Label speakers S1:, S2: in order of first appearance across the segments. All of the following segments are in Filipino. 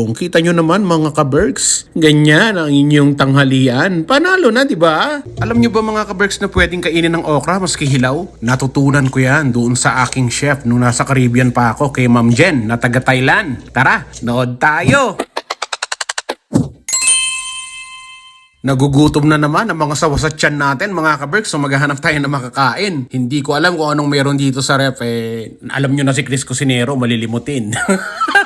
S1: Kung kita nyo naman mga kabergs, ganyan ang inyong tanghalian. Panalo na, di ba? Alam nyo ba mga kabergs na pwedeng kainin ng okra maski hilaw? Natutunan ko yan doon sa aking chef nung nasa Caribbean pa ako kay Ma'am Jen na taga Thailand. Tara, nood tayo! Nagugutom na naman ang mga sawa sa tiyan natin mga kabergs so maghahanap tayo na makakain. Hindi ko alam kung anong meron dito sa ref eh. Alam nyo na si Chris Cusinero malilimutin.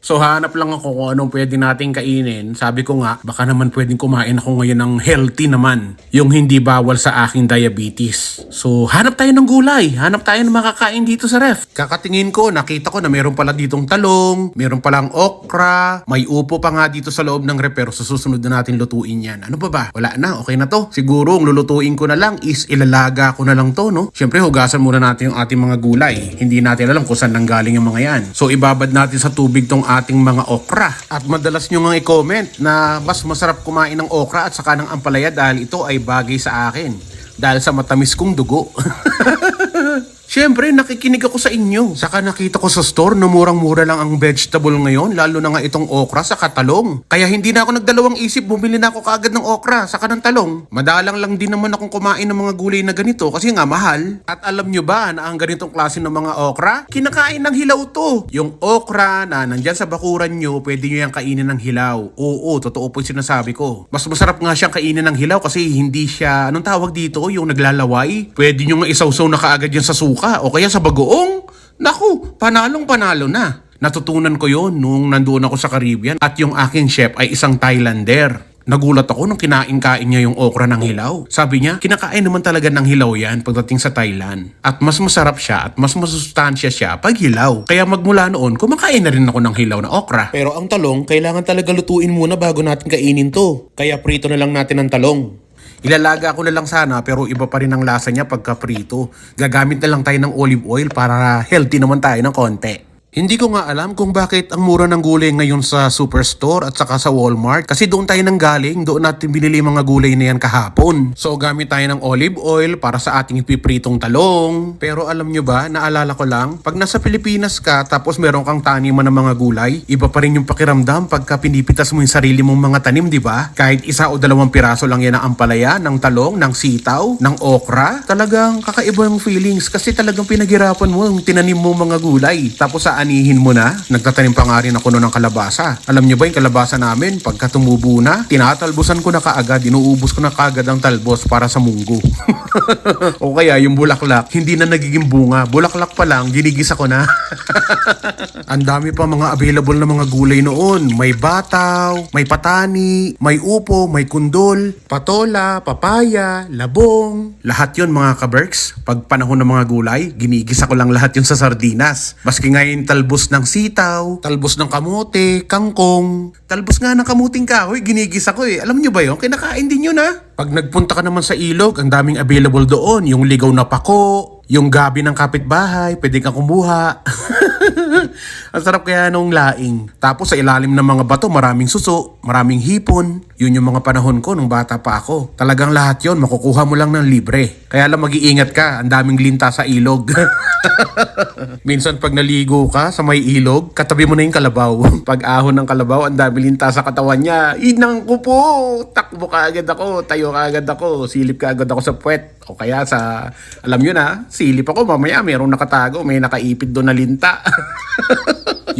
S1: So hanap lang ako kung anong pwede nating kainin. Sabi ko nga, baka naman pwedeng kumain ako ngayon ng healthy naman. Yung hindi bawal sa aking diabetes. So hanap tayo ng gulay. Hanap tayo ng makakain dito sa ref. Kakatingin ko, nakita ko na meron pala ditong talong, meron palang okra, may upo pa nga dito sa loob ng ref pero susunod na natin lutuin yan. Ano ba ba? Wala na, okay na to. Siguro ang lulutuin ko na lang is ilalaga ko na lang to, no? Siyempre hugasan muna natin yung ating mga gulay. Hindi natin alam kung saan nanggaling yung mga yan. So ibabad natin sa tubig tong ating mga okra. At madalas nyo nga i-comment na mas masarap kumain ng okra at saka ng ampalaya dahil ito ay bagay sa akin. Dahil sa matamis kong dugo. Siyempre, nakikinig ako sa inyo. Saka nakita ko sa store na murang-mura lang ang vegetable ngayon, lalo na nga itong okra sa katalong. Kaya hindi na ako nagdalawang isip, bumili na ako kaagad ng okra saka ng talong. Madalang lang din naman akong kumain ng mga gulay na ganito kasi nga mahal. At alam nyo ba na ang ganitong klase ng mga okra, kinakain ng hilaw to. Yung okra na nandyan sa bakuran nyo, pwede nyo yung kainin ng hilaw. Oo, totoo po yung sinasabi ko. Mas masarap nga siyang kainin ng hilaw kasi hindi siya, anong tawag dito, yung naglalaway. Pwede nyo nga isawsaw na kaagad yan sa suka o kaya sa bagoong. Naku, panalong panalo na. Natutunan ko yon nung nandoon ako sa Caribbean at yung aking chef ay isang Thailander. Nagulat ako nung kinain-kain niya yung okra ng hilaw. Sabi niya, kinakain naman talaga ng hilaw yan pagdating sa Thailand. At mas masarap siya at mas masustansya siya pag hilaw. Kaya magmula noon, kumakain na rin ako ng hilaw na okra. Pero ang talong, kailangan talaga lutuin muna bago natin kainin to. Kaya prito na lang natin ang talong. Ilalaga ko na lang sana pero iba pa rin ang lasa niya pagka prito. Gagamit na lang tayo ng olive oil para healthy naman tayo ng konti. Hindi ko nga alam kung bakit ang mura ng gulay ngayon sa superstore at saka sa Walmart. Kasi doon tayo nang galing, doon natin binili mga gulay na yan kahapon. So gamit tayo ng olive oil para sa ating ipipritong talong. Pero alam nyo ba, naalala ko lang, pag nasa Pilipinas ka tapos meron kang taniman ng mga gulay, iba pa rin yung pakiramdam pagka pinipitas mo yung sarili mong mga tanim, di ba? Kahit isa o dalawang piraso lang yan ng ampalaya, ng talong, ng sitaw, ng okra, talagang kakaiba yung feelings kasi talagang pinaghirapan mo yung tinanim mo mga gulay. Tapos sa anihin mo na, nagtatanim pa nga rin ako noon ng kalabasa. Alam nyo ba yung kalabasa namin, pagka tumubo na, tinatalbusan ko na kaagad, inuubos ko na kaagad ang talbos para sa munggo. o kaya yung bulaklak, hindi na nagiging bunga. Bulaklak pa lang, ginigisa ko na. ang dami pa mga available na mga gulay noon. May bataw, may patani, may upo, may kundol, patola, papaya, labong. Lahat yon mga kaberks. Pag panahon ng mga gulay, ginigisa ko lang lahat yun sa sardinas. Maski ngayon talbos ng sitaw, talbos ng kamote, kangkong, talbos nga ng kamuting kahoy, ginigisa ko eh. Alam nyo ba yun? Kinakain din yun ha. Pag nagpunta ka naman sa ilog, ang daming available doon. Yung ligaw na pako, yung gabi ng kapitbahay, pwede kang kumuha. ang sarap kaya nung laing. Tapos sa ilalim ng mga bato, maraming suso, maraming hipon. Yun yung mga panahon ko nung bata pa ako. Talagang lahat yon makukuha mo lang ng libre. Kaya lang mag-iingat ka, ang daming linta sa ilog. Minsan pag naligo ka sa may ilog, katabi mo na yung kalabaw. Pag ahon ng kalabaw, ang dami linta sa katawan niya. Inang ko po! Takbo ka agad ako, tayo ka agad ako, silip ka agad ako sa puwet. O kaya sa, alam yun na, silip ako, mamaya merong nakatago, may nakaipit doon na linta.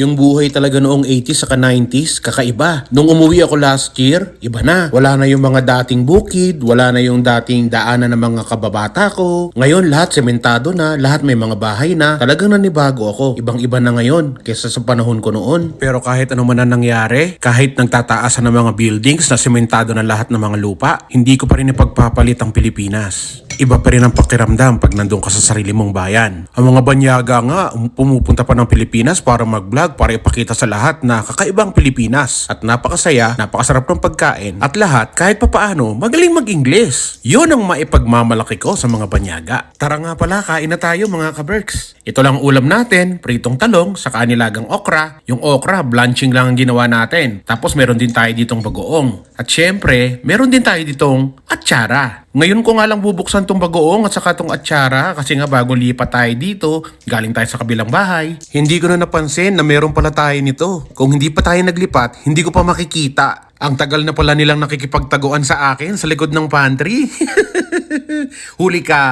S1: Yung buhay talaga noong 80s saka 90s, kakaiba. Nung umuwi ako last year, iba na. Wala na yung mga dating bukid, wala na yung dating daanan ng mga kababata ko. Ngayon lahat sementado na, lahat may mga bahay na. Talagang nanibago ako. Ibang-iba na ngayon kaysa sa panahon ko noon. Pero kahit ano man ang nangyari, kahit nagtataasan ng mga buildings na sementado na lahat ng mga lupa, hindi ko pa rin ipagpapalit ang Pilipinas. Iba pa rin ang pakiramdam pag nandun ka sa sarili mong bayan. Ang mga banyaga nga, um, pumupunta pa ng Pilipinas para mag-vlog, para ipakita sa lahat na kakaibang Pilipinas. At napakasaya, napakasarap ng pagkain, at lahat, kahit papaano, magaling mag-Ingles. Yun ang maipagmamalaki ko sa mga banyaga. Tara nga pala, kain na tayo mga kaberks. Ito lang ulam natin, pritong talong, sa kanilagang okra. Yung okra, blanching lang ang ginawa natin. Tapos meron din tayo ditong bagoong. At syempre, meron din tayo ditong atsara. Ngayon ko nga lang bubuksan tong bagoong at saka tong atsara kasi nga bago lipat tayo dito, galing tayo sa kabilang bahay. Hindi ko na napansin na meron pala tayo nito. Kung hindi pa tayo naglipat, hindi ko pa makikita. Ang tagal na pala nilang nakikipagtaguan sa akin sa likod ng pantry. Huli ka!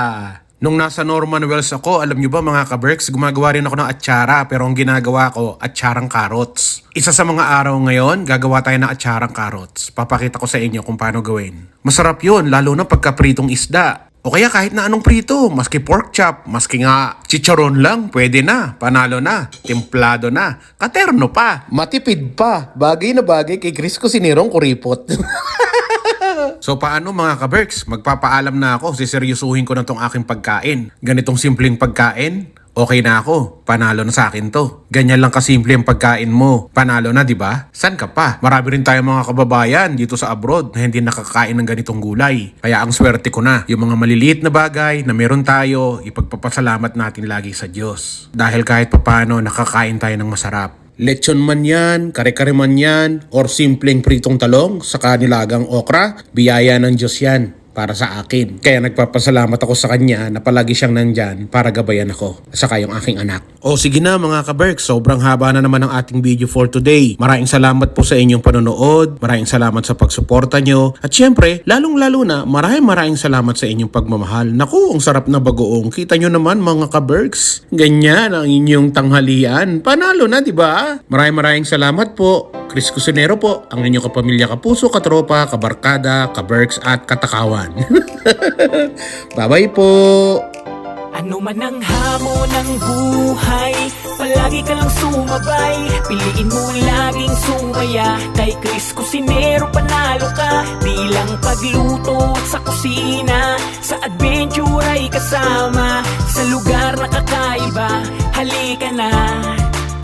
S1: Nung nasa Norman Wells ako, alam nyo ba mga kaberks, gumagawa rin ako ng atsara pero ang ginagawa ko, atsarang carrots. Isa sa mga araw ngayon, gagawa tayo ng atsarang carrots. Papakita ko sa inyo kung paano gawin. Masarap yun, lalo na pagka pritong isda. O kaya kahit na anong prito, maski pork chop, maski nga chicharon lang, pwede na, panalo na, templado na, katerno pa. Matipid pa, bagay na bagay kay Chris Cusinerong kuripot. So paano mga kaberks, magpapaalam na ako, siseryosuhin ko na tong aking pagkain. Ganitong simpleng pagkain, okay na ako, panalo na sa akin to. Ganyan lang kasimple ang pagkain mo, panalo na 'di ba? San ka pa? Marami rin tayong mga kababayan dito sa abroad na hindi nakakain ng ganitong gulay. Kaya ang swerte ko na, yung mga maliliit na bagay na meron tayo, ipagpapasalamat natin lagi sa Diyos. Dahil kahit papano nakakain tayo ng masarap. Lechon man yan, kare-kare man yan, or simpleng pritong talong sa kanilagang okra, biyaya ng Diyos yan para sa akin. Kaya nagpapasalamat ako sa kanya na palagi siyang nandyan para gabayan ako, saka yung aking anak. O sige na mga kaberk, sobrang haba na naman ang ating video for today. Maraming salamat po sa inyong panonood, maraming salamat sa pagsuporta nyo, at syempre, lalong-lalo na, maraming maraming salamat sa inyong pagmamahal. Naku, ang sarap na bagoong. Kita nyo naman mga kaberks. Ganyan ang inyong tanghalian. Panalo na, di ba? Maraming maraming salamat po. Chris Cusinero po, ang inyong kapamilya, kapuso, katropa, kabarkada, kaberks at katakawan. Bye-bye po!
S2: Ano man ang hamon ng buhay Palagi ka lang sumabay Piliin mo laging sumaya Kay Chris Cusinero panalo ka Di lang pagluto at sa kusina Sa adventure ay kasama Sa lugar na kakaiba Halika na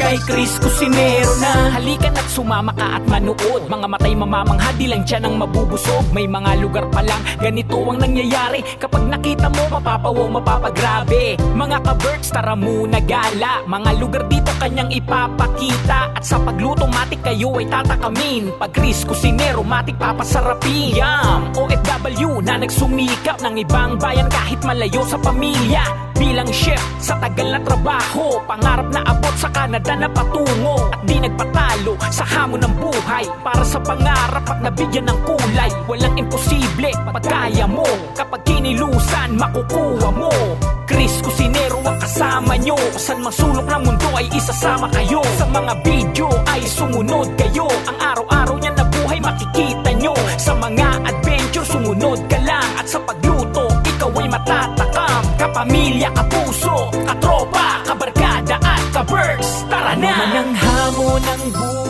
S2: Kay Chris Cusinero na. Halika na't sumama ka at manood. Mga matay mamamangha di lang dyan ang mabubusog. May mga lugar pa lang ganito ang nangyayari. Kapag nakita mo mapapawaw mapapagrabe. Mga ka-birds tara muna gala. Mga lugar dito kanyang ipapakita. At sa pagluto matik kayo ay tatakamin. Pag Chris Cusinero matik papasarapin. Yum! OFW na nagsumikap ng ibang bayan kahit malayo sa pamilya. Bilang chef sa tagal na trabaho Pangarap na abot sa Canada na patungo At di nagpatalo sa hamon ng buhay. Para sa pangarap at nabigyan ng kulay Walang imposible pag kaya mo. Kapag kinilusan makukuha mo. Chris Cusinero ang kasama nyo. Saan mang sulok ng mundo ay isasama kayo. Sa mga video ay sumunod kayo. Ang araw-araw niya na buhay makikita Tara na!